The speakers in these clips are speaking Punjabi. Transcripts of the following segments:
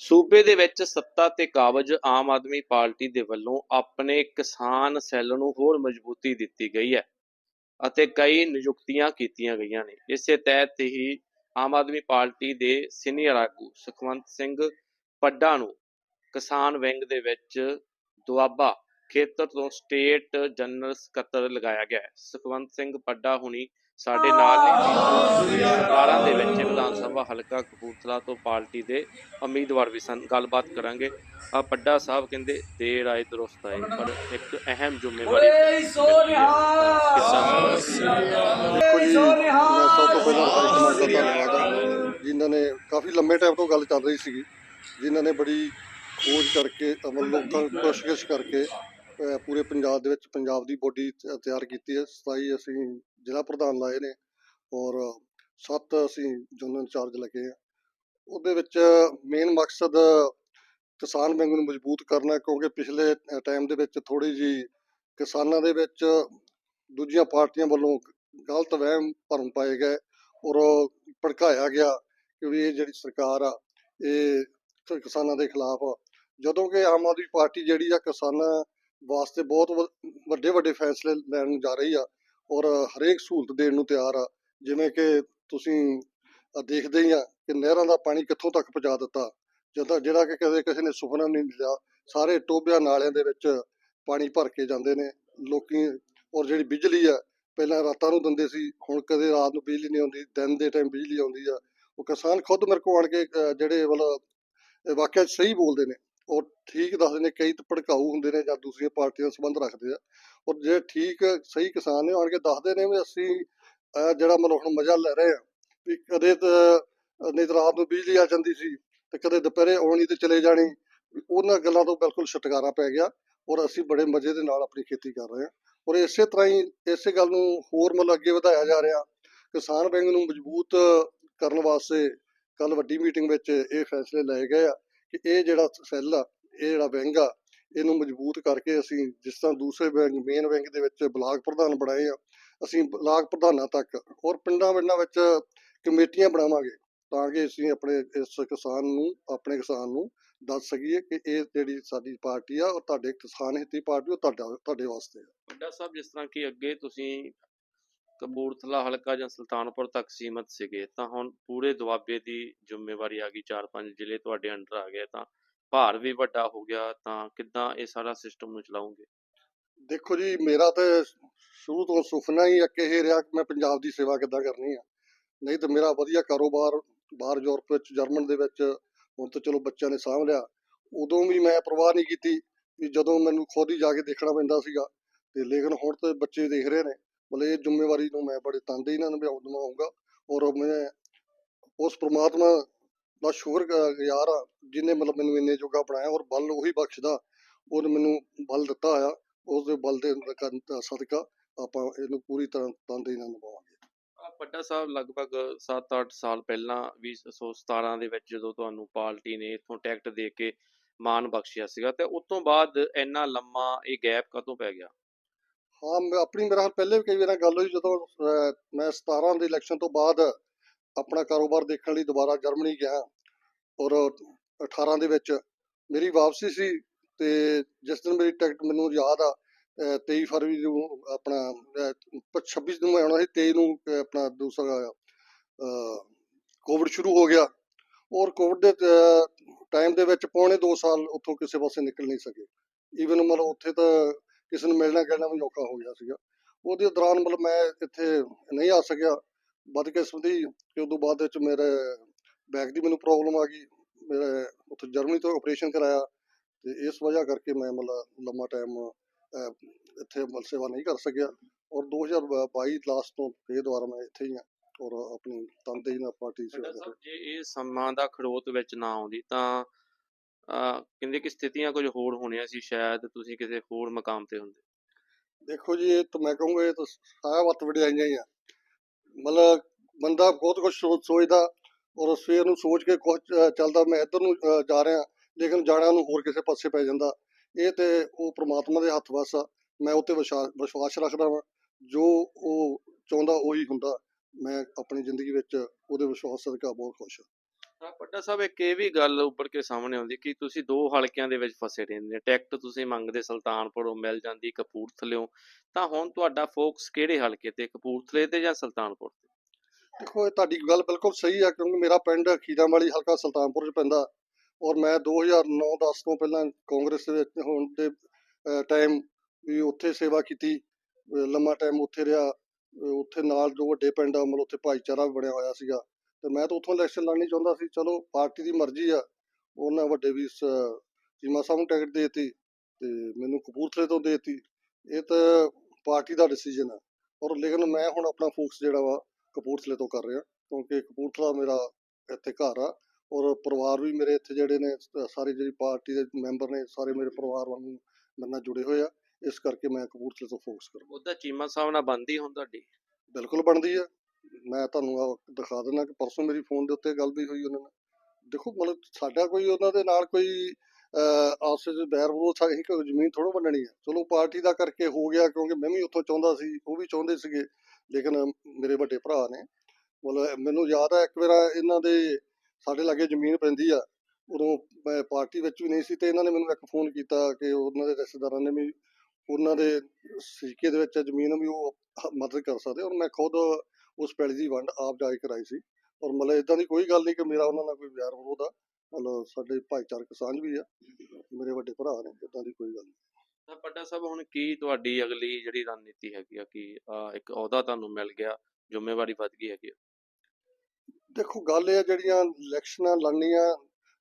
ਸੂਬੇ ਦੇ ਵਿੱਚ ਸੱਤਾ ਤੇ ਕਾਬਜ ਆਮ ਆਦਮੀ ਪਾਰਟੀ ਦੇ ਵੱਲੋਂ ਆਪਣੇ ਕਿਸਾਨ ਸੈੱਲ ਨੂੰ ਹੋਰ ਮਜ਼ਬੂਤੀ ਦਿੱਤੀ ਗਈ ਹੈ ਅਤੇ ਕਈ ਨਿਯੁਕਤੀਆਂ ਕੀਤੀਆਂ ਗਈਆਂ ਨੇ। ਇਸੇ ਤਹਿਤ ਹੀ ਆਮ ਆਦਮੀ ਪਾਰਟੀ ਦੇ ਸੀਨੀਅਰ ਆਗੂ ਸੁਖਵੰਤ ਸਿੰਘ ਪੱਡਾ ਨੂੰ ਕਿਸਾਨ ਵਿੰਗ ਦੇ ਵਿੱਚ ਦੁਆਬਾ ਖੇਤਰ ਤੋਂ ਸਟੇਟ ਜਨਰਲ ਸਕੱਤਰ ਲਗਾਇਆ ਗਿਆ ਹੈ। ਸੁਖਵੰਤ ਸਿੰਘ ਪੱਡਾ ਹੁਣੀ ਸਾਡੇ ਨਾਲ ਨੇ 17 ਦੇ ਵਿੱਚ ਵਿਧਾਨ ਸਭਾ ਹਲਕਾ ਕਪੂਰਥਲਾ ਤੋਂ ਪਾਰਟੀ ਦੇ ਉਮੀਦਵਾਰ ਵੀ ਸਨ। ਗੱਲਬਾਤ ਕਰਾਂਗੇ। ਆ ਪੱਡਾ ਸਾਹਿਬ ਕਹਿੰਦੇ ਦੇਰ ਆਏ ਦਰੁਸਤ ਆਏ ਪਰ ਇੱਕ ਅਹਿਮ ਜ਼ਿੰਮੇਵਾਰੀ ਓਏ ਸੋਨਿਹਾ ਸਭ ਤੋਂ ਪਹਿਲਾਂ ਦਾ ਧੰਨਵਾਦ ਜਿਨ੍ਹਾਂ ਨੇ ਕਾਫੀ ਲੰਮੇ ਟਾਈਮ ਤੋਂ ਗੱਲ ਚੱਲ ਰਹੀ ਸੀਗੀ ਜਿਨ੍ਹਾਂ ਨੇ ਬੜੀ ਖੋਜ ਕਰਕੇ ਅਮਲ ਲੋਕਾਂ ਨੂੰ ਕੋਸ਼ਿਸ਼ ਕਰਕੇ ਪੂਰੇ ਪੰਜਾਬ ਦੇ ਵਿੱਚ ਪੰਜਾਬ ਦੀ ਬੋਡੀ ਤਿਆਰ ਕੀਤੀ ਹੈ। 27 ਅਸੀਂ ਜ਼ਿਲ੍ਹਾ ਪ੍ਰਧਾਨ ਲਾਏ ਨੇ ਔਰ ਸੱਤ ਅਸੀਂ ਜਨਰਲ ਇੰਚਾਰਜ ਲੱਗੇ ਆ ਉਹਦੇ ਵਿੱਚ ਮੇਨ ਮਕਸਦ ਕਿਸਾਨ ਬੈਂਕ ਨੂੰ ਮਜ਼ਬੂਤ ਕਰਨਾ ਕਿਉਂਕਿ ਪਿਛਲੇ ਟਾਈਮ ਦੇ ਵਿੱਚ ਥੋੜੀ ਜੀ ਕਿਸਾਨਾਂ ਦੇ ਵਿੱਚ ਦੂਜੀਆਂ ਪਾਰਟੀਆਂ ਵੱਲੋਂ ਗਲਤ ਵਹਿਮ ਭਰਮ ਪਾਏ ਗਏ ਔਰ ਭੜਕਾਇਆ ਗਿਆ ਕਿ ਵੀ ਇਹ ਜਿਹੜੀ ਸਰਕਾਰ ਆ, ਇਹ ਕਿਸਾਨਾਂ ਦੇ ਖਿਲਾਫ ਆ। ਜਦੋਂ ਕਿ ਆਮ ਆਦਮੀ ਪਾਰਟੀ ਜਿਹੜੀ ਆ ਕਿਸਾਨਾਂ ਵਾਸਤੇ ਬਹੁਤ ਵ- ਵੱਡੇ ਵੱਡੇ ਫੈਸਲੇ ਲੈਣ ਜਾ ਰਹੀ ਆ ਔਰ ਹਰੇਕ ਸਹੂਲਤ ਦੇਣ ਨੂੰ ਤਿਆਰ ਆ। ਜਿਵੇਂ ਕਿ ਤੁਸੀਂ ਦੇਖਦੇ ਹੀ ਆ ਕਿ ਨਹਿਰਾਂ ਦਾ ਪਾਣੀ ਕਿੱਥੋਂ ਤੱਕ ਪਹੁੰਚਾ ਦਿੱਤਾ। ਜਦੋਂ ਜਿਹੜਾ ਕਿ ਕਦੇ ਕਿਸੇ ਨੇ ਸੁਪਨਾ ਨਹੀਂ ਲਿਆ, ਸਾਰੇ ਟੋਬਿਆਂ ਨਾਲਿਆਂ ਦੇ ਵਿੱਚ ਪਾਣੀ ਭਰ ਕੇ ਜਾਂਦੇ ਨੇ। ਲੋਕੀ ਔਰ ਜਿਹੜੀ ਬਿਜਲੀ ਆ, ਪਹਿਲਾਂ ਰਾਤਾਂ ਨੂੰ ਦਿੰਦੇ ਸੀ, ਹੁਣ ਕਦੇ ਰਾਤ ਨੂੰ ਬਿਜਲੀ ਨਹੀਂ ਆਉਂਦੀ, ਦਿਨ ਦੇ ਟਾਈਮ ਬਿਜਲੀ ਆਉਂਦੀ ਆ। ਉਹ ਕਿਸਾਨ ਖੁਦ ਮੇਰੇ ਕੋਲ ਆਣ ਕੇ ਜਿਹੜੇ ਮਤਲਬ ਵਾਕਿਆ ਸਹੀ ਬੋਲਦੇ ਨੇ। ਔਰ ਠੀਕ ਦੱਸਦੇ ਨੇ, ਕਈ ਭੜਕਾਊ ਹੁੰਦੇ ਨੇ ਜਾਂ ਦੂਸਰੀਆਂ ਪਾਰਟੀਆਂ ਨਾਲ ਸੰਬੰਧ ਰੱਖਦੇ ਆ। ਔਰ ਜੇ ਠੀਕ, ਸਹੀ ਕਿਸਾਨ ਨੇ ਆਣ ਕੇ ਦੱਸਦੇ ਨੇ ਵੀ ਅਸੀਂ ਜਿਹੜਾ ਮਤਲਬ ਹੁਣ ਮਜ਼ਾ ਲੈ ਰਹੇ ਆ, ਵੀ ਕਦੇ ਤਾਂ, ਨਹੀਂ ਤਾਂ ਰਾਤ ਨੂੰ ਬਿਜਲੀ ਆ ਜਾਂਦੀ ਸੀ ਤੇ ਕਦੇ ਦੁਪਹਿਰੇ ਆਉਣੀ ਤੇ ਚਲੇ ਜਾਣੀ, ਉਹਨਾਂ ਗੱਲਾਂ ਤੋਂ ਬਿਲਕੁਲ ਛੁਟਕਾਰਾ ਪੈ ਗਿਆ ਔਰ ਅਸੀਂ ਬੜੇ ਮਜ਼ੇ ਦੇ ਨਾਲ ਆਪਣੀ ਖੇਤੀ ਕਰ ਰਹੇ ਹਾਂ ਔਰ ਇਸੇ ਤਰ੍ਹਾਂ ਹੀ ਇਸੇ ਗੱਲ ਨੂੰ ਹੋਰ ਮਤਲਬ ਅੱਗੇ ਵਧਾਇਆ ਜਾ ਰਿਹਾ, ਕਿਸਾਨ ਬੈਂਕ ਨੂੰ ਮਜ਼ਬੂਤ ਕਰਨ ਵਾਸਤੇ ਕੱਲ ਵੱਡੀ ਮੀਟਿੰਗ ਵਿੱਚ ਇਹ ਫੈਸਲੇ ਲਏ ਗਏ ਆ। ਕਿ ਇਹ ਜਿਹੜਾ ਸੈੱਲ ਆ, ਇਹ ਜਿਹੜਾ ਬੈਂਕ ਆ, ਇਹਨੂੰ ਮਜ਼ਬੂਤ ਕਰਕੇ ਅਸੀਂ ਜਿਸ ਤਰ੍ਹਾਂ ਦੂਸਰੇ ਬੈਂਕ, ਮੇਨ ਬੈਂਕ ਦੇ ਵਿੱਚ ਬਲਾਕ ਪ੍ਰਧਾਨ ਬਣਾਏ ਆ, ਅਸੀਂ ਬਲਾਕ ਪ੍ਰਧਾਨਾਂ ਤੱਕ ਔਰ ਪਿੰਡਾਂ ਪਿੰਡਾਂ ਵਿੱਚ ਕਮੇਟੀਆਂ ਬਣਾਵਾਂਗੇ ਤਾਂ ਕਿ ਅਸੀਂ ਆਪਣੇ ਇਸ ਕਿਸਾਨ ਨੂੰ, ਆਪਣੇ ਕਿਸਾਨ ਨੂੰ ਦੱਸ ਸਕੀਏ ਕਿ ਇਹ ਜਿਹੜੀ ਸਾਡੀ ਪਾਰਟੀ ਆ, ਉਹ ਤੁਹਾਡੇ ਕਿਸਾਨ ਹਿੱਤੀ ਪਾਰਟੀ, ਉਹ ਤੁਹਾਡਾ, ਤੁਹਾਡੇ ਵਾਸਤੇ ਆ। ਵੱਡਾ ਸਾਹਿਬ, ਜਿਸ ਤਰ੍ਹਾਂ ਕਿ ਅੱਗੇ ਤੁਸੀਂ ਕਪੂਰਥਲਾ ਹਲਕਾ ਜਾਂ ਸੁਲਤਾਨਪੁਰ ਤੱਕ ਸੀਮਤ ਸੀਗੇ, ਤਾਂ ਹੁਣ ਪੂਰੇ ਦੁਆਬੇ ਦੀ ਜ਼ਿੰਮੇਵਾਰੀ ਆ ਗਈ, ਚਾਰ ਪੰਜ ਜ਼ਿਲ੍ਹੇ ਤੁਹਾਡੇ ਅੰਡਰ ਆ ਗਏ, ਤਾਂ ਭਾਰ ਵੀ ਵੱਡਾ ਹੋ ਗਿਆ, ਤਾਂ ਕਿੱਦਾਂ ਇਹ ਸਾਰਾ ਸਿਸਟਮ ਨੂੰ ਚਲਾਉਂਗੇ ਦੇਖੋ ਜੀ, ਮੇਰਾ ਤੇ ਸ਼ੁਰੂ ਤੋਂ ਸੁਪਨਾ ਹੀ ਇੱਕ ਇਹ ਰਿਹਾ ਕਿ ਮੈਂ ਪੰਜਾਬ ਦੀ ਸੇਵਾ ਕਿੱਦਾਂ ਕਰਨੀ ਆ। ਨਹੀਂ ਤਾਂ ਮੇਰਾ ਵਧੀਆ ਕਾਰੋਬਾਰ ਬਾਹਰ ਯੂਰਪ ਵਿੱਚ, ਜਰਮਨ ਦੇ ਵਿੱਚ, ਹੁਣ ਤਾਂ ਚਲੋ ਬੱਚਿਆਂ ਨੇ ਸਾਂਭ ਲਿਆ। ਉਦੋਂ ਵੀ ਮੈਂ ਪਰਵਾਹ ਨਹੀਂ ਕੀਤੀ ਵੀ ਜਦੋਂ ਮੈਨੂੰ ਖੁਦ ਹੀ ਜਾ ਕੇ ਦੇਖਣਾ ਪੈਂਦਾ ਸੀਗਾ, ਤੇ ਲੇਕਿਨ ਹੁਣ ਤੇ ਬੱਚੇ ਦੇਖ ਰਹੇ ਨੇ। ਮਤਲਬ ਇਹ ਜ਼ਿੰਮੇਵਾਰੀ ਨੂੰ ਮੈਂ ਬੜੇ ਤਨਦੇਹੀ ਨਾਲ ਨਿਭਾਉਂਗਾ ਔਰ ਮੈਂ ਉਸ ਪ੍ਰਮਾਤਮਾ ਦਾ ਸ਼ੁਕਰਗੁਜ਼ਾਰ ਆ ਜਿਨੇ ਮਤਲਬ ਮੈਨੂੰ ਇੰਨੇ ਜੋਗਾ ਬਣਾਇਆ ਔਰ ਬਲ ਉਹੀ ਬਖਸ਼ਦਾ, ਉਹਨੇ ਮੈਨੂੰ ਬਲ ਦਿੱਤਾ ਆ ਉਸ ਦੇ ਬਲ ਦੇ ਸਦਕਾ ਆਪਾਂ ਇਹਨੂੰ ਪੂਰੀ ਤਰ੍ਹਾਂ ਤਨਦੇਹੀ ਨਾਲ ਨਿਭਾਵਾਂਗੇ। ਆਹ ਪੱਡਾ ਸਾਹਿਬ ਲਗਭਗ 7-8 ਸਾਲ ਪਹਿਲਾਂ 2017 ਦੇ ਵਿੱਚ ਜਦੋਂ ਤੁਹਾਨੂੰ ਪਾਰਟੀ ਨੇ ਇਥੋਂ ਟਿਕਟ ਦੇ ਕੇ ਮਾਨ ਬਖਸ਼ਿਆ ਸੀਗਾ ਤੇ ਉਸ ਤੋਂ ਬਾਅਦ ਇੰਨਾ ਲੰਮਾ ਇਹ ਗੈਪ ਕਦੋਂ ਪੈ ਗਿਆ? ਹਾਂ ਮੈਂ ਆਪਣੀ ਮੇਰਾ ਪਹਿਲੇ ਵੀ ਕਈ ਵਾਰ ਗੱਲ ਹੋਈ ਜਦੋਂ ਮੈਂ 17 ਦੇ ਇਲੈਕਸ਼ਨ ਤੋਂ ਬਾਅਦ ਆਪਣਾ ਕਾਰੋਬਾਰ ਦੇਖਣ ਲਈ ਦੁਬਾਰਾ ਜਰਮਨੀ ਗਿਆ ਔਰ 18 ਦੇ ਵਿੱਚ ਮੇਰੀ ਵਾਪਸੀ ਸੀ ਤੇ ਜਿਸ ਦਿਨ ਮੇਰੀ ਟਿਕਟ ਮੈਨੂੰ ਯਾਦ ਆ ਅਹ, 23 ਫਰਵਰੀ ਨੂੰ ਆਪਣਾ ਅਹ, 26 ਨੂੰ ਮੈਂ ਆਉਣਾ ਸੀ 23 ਨੂੰ ਆਪਣਾ ਦੂਸਰਾ ਕੋਵਿਡ ਸ਼ੁਰੂ ਹੋ ਗਿਆ ਔਰ ਕੋਵਿਡ ਦੇ ਟਾਈਮ ਦੇ ਵਿੱਚ ਪੌਣੇ 2 ਸਾਲ ਉੱਥੋਂ ਕਿਸੇ ਪਾਸੇ ਨਿਕਲ ਨਹੀਂ ਸਕੇ। ਈਵਨ ਮਤਲਬ ਉੱਥੇ ਤਾਂ ਕਿਸੇ ਨੂੰ ਮਿਲਣਾ ਕਹਿਣਾ ਵੀ ਔਖਾ ਹੋ ਗਿਆ ਸੀਗਾ। ਉਹਦੇ ਦੌਰਾਨ ਮਤਲਬ ਮੈਂ ਇੱਥੇ ਨਹੀਂ ਆ ਸਕਿਆ। ਬਦਕਿਸਮਤੀ ਕਿ ਉਦੋਂ ਬਾਅਦ ਵਿੱਚ ਮੇਰੇ ਬੈਕ ਦੀ ਮੈਨੂੰ ਪ੍ਰੋਬਲਮ ਆ ਗਈ। ਮੇਰੇ ਉੱਥੇ ਜਰਮਨੀ ਤੋਂ ਆਪਰੇਸ਼ਨ ਕਰਾਇਆ ਤੇ ਇਸ ਵਜ੍ਹਾ ਕਰਕੇ ਮੈਂ ਮਤਲਬ ਲੰਮਾ ਟਾਈਮ ਇੱਥੇ ਮਤਲਬ ਸੇਵਾ ਨਹੀਂ ਕਰ ਸਕਿਆ। ਔਰ 2022 ਲਾਸਟ ਤੋਂ ਫੇਰ ਦੁਬਾਰਾ ਮੈਂ ਇੱਥੇ ਹੀ ਹਾਂ ਔਰ ਆਪਣੀ ਤਨਦੇਹੀ ਨਾਲ ਪਾਰਟੀ ਸੇਵਾ ਕਰ ਜੇ ਇਹ ਸਮਾਂ ਦਾ ਖੜੋਤ ਵਿੱਚ ਨਾ ਆਉਂਦੀ ਤਾਂ ਕਹਿੰਦੇ ਕਿ ਸਥਿਤੀਆਂ ਕੁਝ ਹੋਰ ਹੋਣੀਆਂ ਸੀ, ਸ਼ਾਇਦ ਤੁਸੀਂ ਕਿਸੇ ਹੋਰ ਮਕਾਮ ਤੇ ਹੁੰਦੇ। ਦੇਖੋ ਜੀ, ਇਹ ਤਾਂ ਮੈਂ ਕਹੂੰਗਾ ਇਹ ਤਾਂ ਸਾਰਾ ਵਤ ਵਡਿਆਈਆਂ ਹੀ ਆ। ਮਤਲਬ ਬੰਦਾ ਬਹੁਤ ਕੁਝ ਸੋਚਦਾ ਔਰ ਸਵੇਰ ਨੂੰ ਸੋਚ ਕੇ ਕੁਝ ਚੱਲਦਾ, ਮੈਂ ਇੱਧਰ ਨੂੰ ਜਾ ਰਿਹਾ, ਲੇਕਿਨ ਜਾਣਾ ਨੂੰ ਹੋਰ ਕਿਸੇ ਪਾਸੇ ਪੈ ਜਾਂਦਾ। ਇਹ ਤੇ ਉਹ ਪ੍ਰਮਾਤਮਾ ਦੇ ਹੱਥ ਵਸ ਆ, ਮੈਂ ਉੱਤੇ ਵਿਸ਼ਵਾ- ਵਿਸ਼ਵਾਸ ਰੱਖਦਾ ਵਾਂ, ਜੋ ਉਹ ਚਾਹੁੰਦਾ ਉਹੀ ਹੁੰਦਾ। ਮੈਂ ਆਪਣੀ ਜ਼ਿੰਦਗੀ ਵਿੱਚ ਉਹਦੇ ਵਿਸ਼ਵਾਸ ਸਦਕਾ ਬਹੁਤ ਖੁਸ਼ ਹਾਂ। ਤਾਂ ਸਾਹਿਬ, ਇੱਕ ਇਹ ਵੀ ਗੱਲ ਉੱਪਰ ਕੇ ਸਾਹਮਣੇ ਆਉਂਦੀ ਕਿ ਤੁਸੀਂ ਦੋ ਹਲਕਿਆਂ ਦੇ ਵਿੱਚ ਫਸੇ ਰਹਿੰਦੇ ਨੇ ਟਿਕਟ ਤੁਸੀਂ ਮੰਗਦੇ ਸੁਲਤਾਨਪੁਰੋਂ ਮਿਲ ਜਾਂਦੀ ਕਪੂਰਥਲਿਓਂ। ਤਾਂ ਹੁਣ ਤੁਹਾਡਾ ਫੋਕਸ ਕਿਹੜੇ ਹਲਕੇ ਤੇ, ਕਪੂਰਥਲੇ ਤੇ ਜਾਂ ਸੁਲਤਾਨਪੁਰ ਤੇ? ਦੇਖੋ, ਇਹ ਤੁਹਾਡੀ ਗੱਲ ਬਿਲਕੁਲ ਸਹੀ ਆ, ਕਿਉਂਕਿ ਮੇਰਾ ਪਿੰਡ ਖੀਰਾਂ ਵਾਲੀ ਹਲਕਾ ਸੁਲਤਾਨਪੁਰ ਚ ਪੈਂਦਾ। ਔਰ ਮੈਂ 2009-10 ਤੋਂ ਪਹਿਲਾਂ ਕਾਂਗਰਸ ਦੇ ਵਿੱਚ ਹੋਣ ਦੇ ਟਾਈਮ ਵੀ ਉੱਥੇ ਸੇਵਾ ਕੀਤੀ। ਲੰਮਾ ਟਾਈਮ ਉੱਥੇ ਰਿਹਾ। ਉੱਥੇ ਨਾਲ ਜੋ ਵੱਡੇ ਪਿੰਡ ਆ, ਮਤਲਬ ਉੱਥੇ ਭਾਈਚਾਰਾ ਵੀ ਬਣਿਆ ਹੋਇਆ ਸੀਗਾ। ਤੇ ਮੈਂ ਤਾਂ ਉੱਥੋਂ ਇਲੈਕਸ਼ਨ ਲੜਨੀ ਚਾਹੁੰਦਾ ਸੀ ਚਲੋ ਪਾਰਟੀ ਦੀ ਮਰਜ਼ੀ ਆ। ਉਹਨਾਂ ਵੱਡੇ ਵੀ ਚੀਮਾ ਸਾਹਿਬ ਨੂੰ ਟਿਕਟ ਦੇਤੀ ਤੇ ਮੈਨੂੰ ਕਪੂਰਥਲੇ ਤੋਂ ਦੇਤੀ। ਇਹ ਤਾਂ ਪਾਰਟੀ ਦਾ ਡਿਸੀਜਨ ਆ। ਔਰ ਲੇਕਿਨ ਮੈਂ ਹੁਣ ਆਪਣਾ ਫੋਕਸ ਜਿਹੜਾ ਵਾ ਕਪੂਰਥਲੇ ਤੋਂ ਕਰ ਰਿਹਾ ਕਿਉਂਕਿ ਕਪੂਰਥਲਾ ਮੇਰਾ ਇੱਥੇ ਘਰ ਆ ਔਰ ਪਰਿਵਾਰ ਵੀ ਮੇਰੇ ਇੱਥੇ ਜਿਹੜੇ ਨੇ ਸਾਰੇ ਜਿਹੜੀ ਪਾਰਟੀ ਦੇ ਮੈਂਬਰ ਨੇ ਸਾਰੇ ਮੇਰੇ ਪਰਿਵਾਰ ਵਾਂਗੂ ਮੇਰੇ ਨਾਲ ਜੁੜੇ ਹੋਏ ਆ। ਇਸ ਕਰਕੇ ਮੈਂ ਕਪੂਰਥਲੇ ਤੋਂ ਫੋਕਸ ਕਰਾਂ ਉਹਦਾ ਚੀਮਾ ਸਾਹਿਬ ਨਾਲ ਬੰਦੀ ਹੁਣ ਤੁਹਾਡੀ? ਬਿਲਕੁਲ ਬਣਦੀ ਆ। ਮੈਂ ਤੁਹਾਨੂੰ ਆਹ ਦਿਖਾ ਦਿੰਦਾ ਕਿ ਪਰਸੋਂ ਮੇਰੀ ਫੋਨ ਦੇ ਉੱਤੇ ਗੱਲ ਵੀ ਹੋਈ ਉਹਨਾਂ ਨਾਲ। ਦੇਖੋ, ਮਤਲਬ ਸਾਡਾ ਕੋਈ ਉਹਨਾਂ ਦੇ ਨਾਲ ਕੋਈ ਆਪਸ ਵਿੱਚ ਬੈਰ ਵਿਰੋਧ ਸਾ ਅਸੀਂ ਕੋਈ ਜ਼ਮੀਨ ਥੋੜ੍ਹਾ ਵੰਡਣੀ ਆ ਚਲੋ, ਪਾਰਟੀ ਦਾ ਕਰਕੇ ਹੋ ਗਿਆ ਕਿਉਂਕਿ ਮੈਂ ਵੀ ਉੱਥੋਂ ਚਾਹੁੰਦਾ ਸੀ, ਉਹ ਵੀ ਚਾਹੁੰਦੇ ਸੀਗੇ, ਲੇਕਿਨ ਮੇਰੇ ਵੱਡੇ ਭਰਾ ਨੇ। ਮਤਲਬ ਮੈਨੂੰ ਯਾਦ ਆ ਇੱਕ ਵਾਰ ਇਹਨਾਂ ਦੇ ਸਾਡੇ ਲਾਗੇ ਜ਼ਮੀਨ ਪੈਂਦੀ ਆ, ਉਦੋਂ ਮੈਂ ਪਾਰਟੀ ਵਿੱਚ ਵੀ ਨਹੀਂ ਸੀ ਤੇ ਇਹਨਾਂ ਨੇ ਮੈਨੂੰ ਇੱਕ ਫੋਨ ਕੀਤਾ ਕਿ ਉਹਨਾਂ ਦੇ ਰਿਸ਼ਤੇਦਾਰਾਂ ਨੇ ਵੀ ਉਹਨਾਂ ਦੇ ਸਿੱਕੇ ਦੇ ਵਿੱਚ ਜ਼ਮੀਨ ਵੀ ਉਹ ਮਦਦ ਕਰ ਸਕਦੇ ਔਰ ਮੈਂ ਖੁਦ ਉਸ ਪੈਲੀ ਦੀ ਵੰਡ ਆਪ ਜਾ ਕੇ ਕਰਾਈ ਸੀ। ਔਰ ਮਤਲਬ ਇਦਾਂ ਦੀ ਕੋਈ ਗੱਲ ਨਹੀਂ ਕਿ ਮੇਰਾ ਉਹਨਾਂ ਨਾਲ ਕੋਈ ਵੈਰ ਵਿਰੋਧ ਆ ਮਤਲਬ ਸਾਡੇ ਭਾਈਚਾਰਕ ਸਾਂਝ ਵੀ ਆ। ਮੇਰੇ ਵੱਡੇ ਭਰਾ ਨੇ ਇਦਾਂ ਦੀ ਕੋਈ ਗੱਲ ਨਹੀਂ। ਤਾਂ ਪੱਟਾ ਸਾਹਿਬ ਹੁਣ ਕੀ ਤੁਹਾਡੀ ਅਗਲੀ ਜਿਹੜੀ ਰਣਨੀਤੀ ਹੈਗੀ ਆ ਕਿ ਇੱਕ ਅਹੁਦਾ ਤੁਹਾਨੂੰ ਮਿਲ ਗਿਆ ਜ਼ਿੰਮੇਵਾਰੀ ਵੱਧ ਗਈ ਹੈਗੀ। ਦੇਖੋ ਗੱਲ ਇਹ ਆ ਜਿਹੜੀਆਂ ਇਲੈਕਸ਼ਨਾਂ ਲੜਨੀਆਂ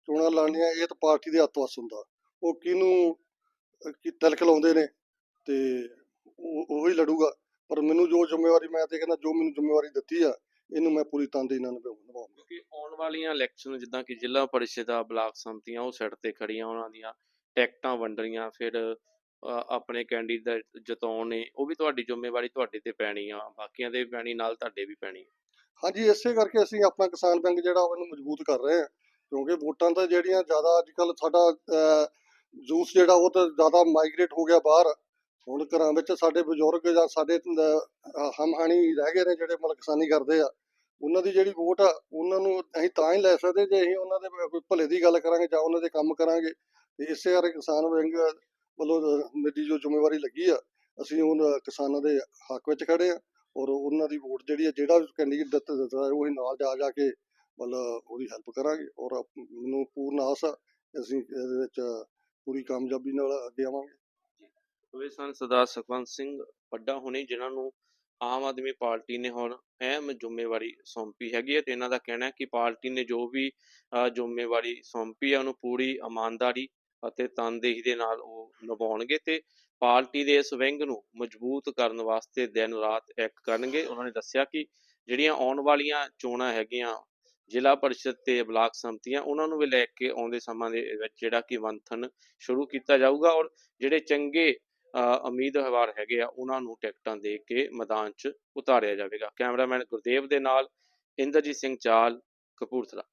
ਚੋਣਾਂ ਲੜਨੀਆਂ ਇਹ ਤਾਂ ਪਾਰਟੀ ਦੇ ਹੱਥ ਵੱਸ ਹੁੰਦਾ। ਉਹ ਕਿਹਨੂੰ ਕੀ ਤਿਲਕ ਲਾਉਂਦੇ ਨੇ ਤੇ ਉਹ ਉਹੀ ਲੜੂਗਾ। ਪਰ ਮੈਨੂੰ ਜੋ ਜ਼ਿੰਮੇਵਾਰੀ ਮੈਂ ਤੇ ਕਹਿੰਦਾ ਜੋ ਮੈਨੂੰ ਜ਼ਿੰਮੇਵਾਰੀ ਦਿੱਤੀ ਆ ਇਹਨੂੰ ਮੈਂ ਪੂਰੀ ਤਨਦੇਹੀ ਨਾਲ ਨਿਭਾਉ- ਨਿਭਾਊਂਗਾ ਕਿਉਂਕਿ ਆਉਣ ਵਾਲੀਆਂ ਇਲੈਕਸ਼ਨ ਜਿੱਦਾਂ ਕਿ ਜ਼ਿਲ੍ਹਾ ਪਰਿਸ਼ਦਾਂ ਬਲਾਕ ਸੰਮਤੀਆਂ ਉਹ ਸਿਰ ਤੇ ਖੜੀਆਂ ਉਹਨਾਂ ਦੀਆਂ ਟਿਕਟਾਂ ਵੰਡਣੀਆਂ ਫਿਰ ਆਪਣੇ ਕੈਂਡੀਡੇਟ ਜਿਤਾਉਣ ਨੇ ਉਹ ਵੀ ਤੁਹਾਡੀ ਜ਼ਿੰਮੇਵਾਰੀ ਤੁਹਾਡੇ ਤੇ ਪੈਣੀ ਆ ਬਾਕੀਆਂ ਦੇ ਪੈਣੀ ਨਾਲ ਤੁਹਾਡੇ ਵੀ ਪੈਣੀ ਆ। ਹਾਂਜੀ ਇਸੇ ਕਰਕੇ ਅਸੀਂ ਆਪਣਾ ਕਿਸਾਨ ਬੈਂਕ ਜਿਹੜਾ ਉਹਨੂੰ ਮਜ਼ਬੂਤ ਕਰ ਰਹੇ ਹਾਂ ਕਿਉਂਕਿ ਵੋਟਾਂ ਤਾਂ ਜਿਹੜੀਆਂ ਜ਼ਿਆਦਾ ਅੱਜ ਕੱਲ ਸਾਡਾ ਜੂਸ ਜਿਹੜਾ ਉਹ ਤਾਂ ਜ਼ਿਆਦਾ ਮਾਈਗ੍ਰੇਟ ਹੋ ਗਿਆ ਬਾਹਰ ਹੁਣ ਘਰਾਂ ਵਿੱਚ ਸਾਡੇ ਬਜ਼ੁਰਗ ਜਾਂ ਸਾਡੇ ਹਮਹਾਣੀ ਰਹਿ ਗਏ ਨੇ ਜਿਹੜੇ ਮਤਲਬ ਕਿਸਾਨੀ ਕਰਦੇ ਆ, ਉਹਨਾਂ ਦੀ ਜਿਹੜੀ ਵੋਟ ਆ, ਉਹਨਾਂ ਨੂੰ ਅਸੀਂ ਤਾਂ ਹੀ ਲੈ ਸਕਦੇ ਜੇ ਅਸੀਂ ਉਹਨਾਂ ਦੇ ਕੋਈ ਭਲੇ ਦੀ ਗੱਲ ਕਰਾਂਗੇ ਜਾਂ ਉਹਨਾਂ ਦੇ ਕੰਮ ਕਰਾਂਗੇ। ਤੇ ਇਸੇ ਕਰਕੇ ਕਿਸਾਨ ਵਿੰਗ ਵੱਲੋਂ ਮੇਰੀ ਜੋ ਜ਼ਿੰਮੇਵਾਰੀ ਲੱਗੀ ਆ, ਅਸੀਂ ਉਹਨਾਂ ਕਿਸਾਨਾਂ ਦੇ ਹੱਕ ਵਿੱਚ ਖੜੇ ਆ ਔਰ ਉਹਨਾਂ ਦੀ ਵੋਟ ਜਿਹੜੀ ਹੈ ਜਿਹੜਾ ਕੈਂਡੀਡੇਟ ਦਿੱਤਾ ਦਿੱਤਾ ਉਹ ਉਹੀ ਨਾਲ ਜਾ ਜਾ ਕੇ ਮਤਲਬ ਉਹਦੀ ਹੈਲਪ ਕਰਾਂਗੇ ਔਰ ਮੈਨੂੰ ਪੂਰਨ ਆਸ ਆ, ਅਸੀਂ ਇਹਦੇ ਵਿੱਚ ਪੂਰੀ ਕਾਮਯਾਬੀ ਨਾਲ ਅੱਗੇ ਆਵਾਂਗੇ। ਉਹ ਸਨ। ਸਰਦਾਰ ਸੁਖਵੰਤ ਸਿੰਘ ਵੱਡਾ ਹੁਣੇ, ਜਿਨ੍ਹਾਂ ਨੂੰ ਆਮ ਆਦਮੀ ਪਾਰਟੀ ਨੇ ਹੁਣ ਅਹਿਮ ਜ਼ਿੰਮੇਵਾਰੀ ਸੌਂਪੀ ਹੈਗੀ ਹੈ ਤੇ ਇਹਨਾਂ ਦਾ ਕਹਿਣਾ ਹੈ ਕਿ ਪਾਰਟੀ ਨੇ ਜੋ ਵੀ ਜ਼ਿੰਮੇਵਾਰੀ ਸੌਂਪੀ ਹੈ, ਉਹਨੂੰ ਪੂਰੀ ਇਮਾਨਦਾਰੀ ਅਤੇ ਤਨਦੇਹੀ ਦੇ ਨਾਲ ਉਹ ਨਿਭਾਉਣਗੇ ਤੇ ਪਾਰਟੀ ਦੇ ਇਸ ਵਿੰਗ ਨੂੰ ਮਜ਼ਬੂਤ ਕਰਨ ਵਾਸਤੇ ਦਿਨ ਰਾਤ ਇੱਕ ਕਰਨਗੇ। ਉਹਨਾਂ ਨੇ ਦੱਸਿਆ ਕਿ ਜਿਹੜੀਆਂ ਆਉਣ ਵਾਲੀਆਂ ਚੋਣਾਂ ਹੈਗੀਆਂ, ਜ਼ਿਲ੍ਹਾ ਪਰਿਸ਼ਦ ਤੇ ਬਲਾਕ ਸੰਮਤੀਆਂ, ਉਹਨਾਂ ਨੂੰ ਵੀ ਲੈ ਕੇ ਆਉਂਦੇ ਸਮਾਂ ਦੇ ਵਿੱਚ ਜਿਹੜਾ ਕਿ ਮੰਥਨ ਸ਼ੁਰੂ ਕੀਤਾ ਜਾਊਗਾ ਔਰ ਜਿਹੜੇ ਚੰਗੇ ਉਮੀਦਵਾਰ ਹੈਗੇ ਆ, ਉਹਨਾਂ ਨੂੰ ਟਿਕਟਾਂ ਦੇ ਕੇ ਮੈਦਾਨ 'ਚ ਉਤਾਰਿਆ ਜਾਵੇਗਾ। ਕੈਮਰਾਮੈਨ ਗੁਰਦੇਵ ਦੇ ਨਾਲ ਇੰਦਰਜੀਤ ਸਿੰਘ ਚਾਲ, ਕਪੂਰਥਲਾ।